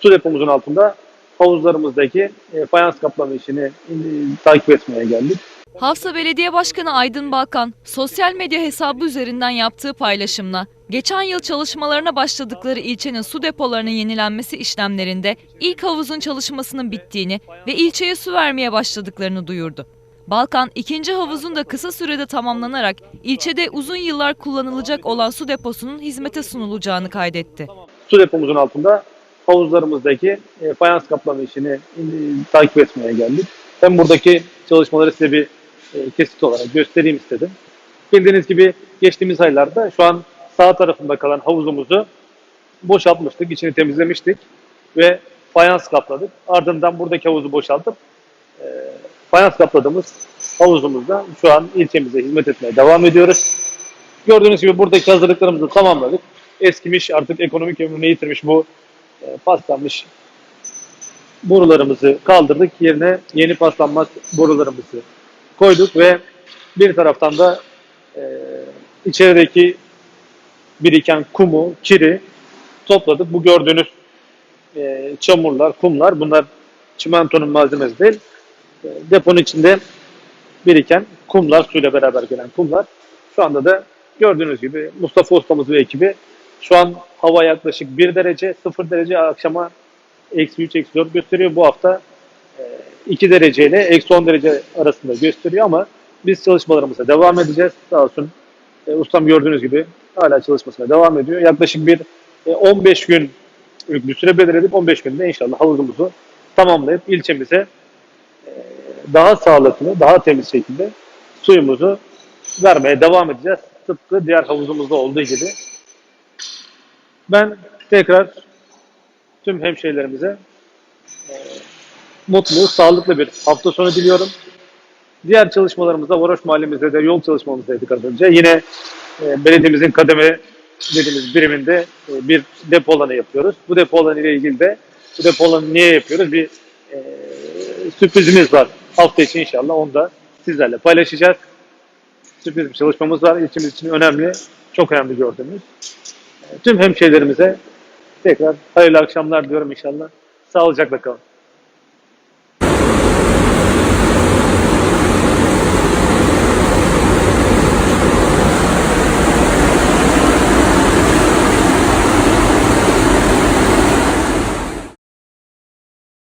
su depomuzun altında havuzlarımızdaki e, fayans kaplama işini e, takip etmeye geldik. Hafsa Belediye Başkanı Aydın Balkan, sosyal medya hesabı üzerinden yaptığı paylaşımla, geçen yıl çalışmalarına başladıkları ilçenin su depolarının yenilenmesi işlemlerinde ilk havuzun çalışmasının bittiğini ve ilçeye su vermeye başladıklarını duyurdu. Balkan, ikinci havuzun da kısa sürede tamamlanarak ilçede uzun yıllar kullanılacak olan su deposunun hizmete sunulacağını kaydetti. Su depomuzun altında havuzlarımızdaki e, fayans kaplama işini e, takip etmeye geldik. Ben buradaki çalışmaları size bir e, kesit olarak göstereyim istedim. Bildiğiniz gibi geçtiğimiz aylarda şu an sağ tarafında kalan havuzumuzu boşaltmıştık, içini temizlemiştik ve fayans kapladık. Ardından buradaki havuzu boşaltıp e, fayans kapladığımız havuzumuzda şu an ilçemize hizmet etmeye devam ediyoruz. Gördüğünüz gibi buradaki hazırlıklarımızı tamamladık. Eskimiş artık ekonomik ömrünü yitirmiş bu paslanmış borularımızı kaldırdık. Yerine yeni paslanmaz borularımızı koyduk ve bir taraftan da e, içerideki biriken kumu, kiri topladık. Bu gördüğünüz e, çamurlar, kumlar bunlar çimentonun malzemesi değil. E, deponun içinde biriken kumlar, suyla beraber gelen kumlar. Şu anda da gördüğünüz gibi Mustafa Ustamız ve ekibi şu an hava yaklaşık 1 derece, 0 derece akşama eksi 3, eksi 4 gösteriyor. Bu hafta e, 2 derece ile eksi 10 derece arasında gösteriyor ama biz çalışmalarımıza devam edeceğiz. Sağ olsun e, ustam gördüğünüz gibi hala çalışmasına devam ediyor. Yaklaşık bir e, 15 gün bir süre belirledik. 15 günde inşallah havuzumuzu tamamlayıp ilçemize e, daha sağlıklı, daha temiz şekilde suyumuzu vermeye devam edeceğiz. Tıpkı diğer havuzumuzda olduğu gibi. Ben tekrar tüm hemşehrilerimize e, mutlu, sağlıklı bir hafta sonu diliyorum. Diğer çalışmalarımızda Varoş Mahallemizde de yol çalışmamızdaydık az önce. Yine e, belediyemizin kademe dediğimiz biriminde e, bir depo alanı yapıyoruz. Bu depo alanı ile ilgili de bu depo alanı niye yapıyoruz? Bir e, sürprizimiz var. Hafta içi inşallah onu da sizlerle paylaşacağız. Sürpriz bir çalışmamız var. İlçemiz için önemli, çok önemli gördüğümüz. Tüm hemşehrilerimize tekrar hayırlı akşamlar diyorum inşallah. Sağlıcakla kalın.